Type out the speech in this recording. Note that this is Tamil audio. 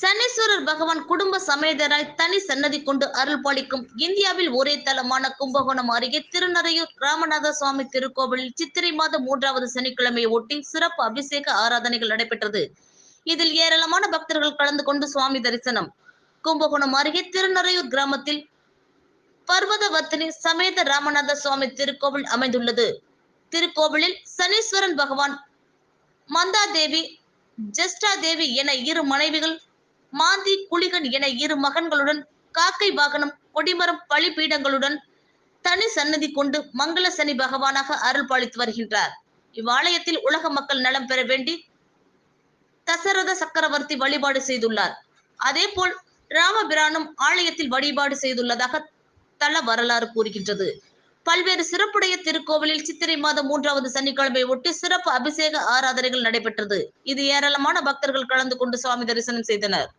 சனீஸ்வரர் பகவான் குடும்ப சமேதராய் தனி சன்னதி கொண்டு அருள் பாலிக்கும் இந்தியாவில் ஒரே தலமான கும்பகோணம் அருகே திருநறையூர் ராமநாத சுவாமி திருக்கோவிலில் சித்திரை மாதம் மூன்றாவது சனிக்கிழமையை ஒட்டி சிறப்பு அபிஷேக ஆராதனைகள் நடைபெற்றது. இதில் ஏராளமான பக்தர்கள் கலந்து கொண்டு சுவாமி தரிசனம். கும்பகோணம் அருகே திருநறையூர் கிராமத்தில் பர்வதவர்த்தினி சமேத ராமநாத சுவாமி திருக்கோவில் அமைந்துள்ளது. திருக்கோவிலில் சனீஸ்வரன் பகவான் மந்தா தேவி ஜெஸ்டா தேவி என இரு மனைவிகள் மாந்தி குளிகன் என இரு மகன்களுடன் காக்கை வாகனம் கொடிமரம் பழிபீடங்களுடன் தனி சன்னதி கொண்டு மங்கள சனி பகவானாக அருள் பாலித்து வருகின்றார். இவ்வாலயத்தில் உலக மக்கள் நலம் பெற வேண்டி தசரத சக்கரவர்த்தி வழிபாடு செய்துள்ளார். அதேபோல் ராமபிரானும் ஆலயத்தில் வழிபாடு செய்துள்ளதாக தல வரலாறு கூறுகின்றது. பல்வேறு சிறப்புடைய திருக்கோவிலில் சித்திரை மாதம் மூன்றாவது சனிக்கிழமை ஒட்டி சிறப்பு அபிஷேக ஆராதனைகள் நடைபெற்றது. இது ஏராளமான பக்தர்கள் கலந்து கொண்டு சுவாமி தரிசனம் செய்தனர்.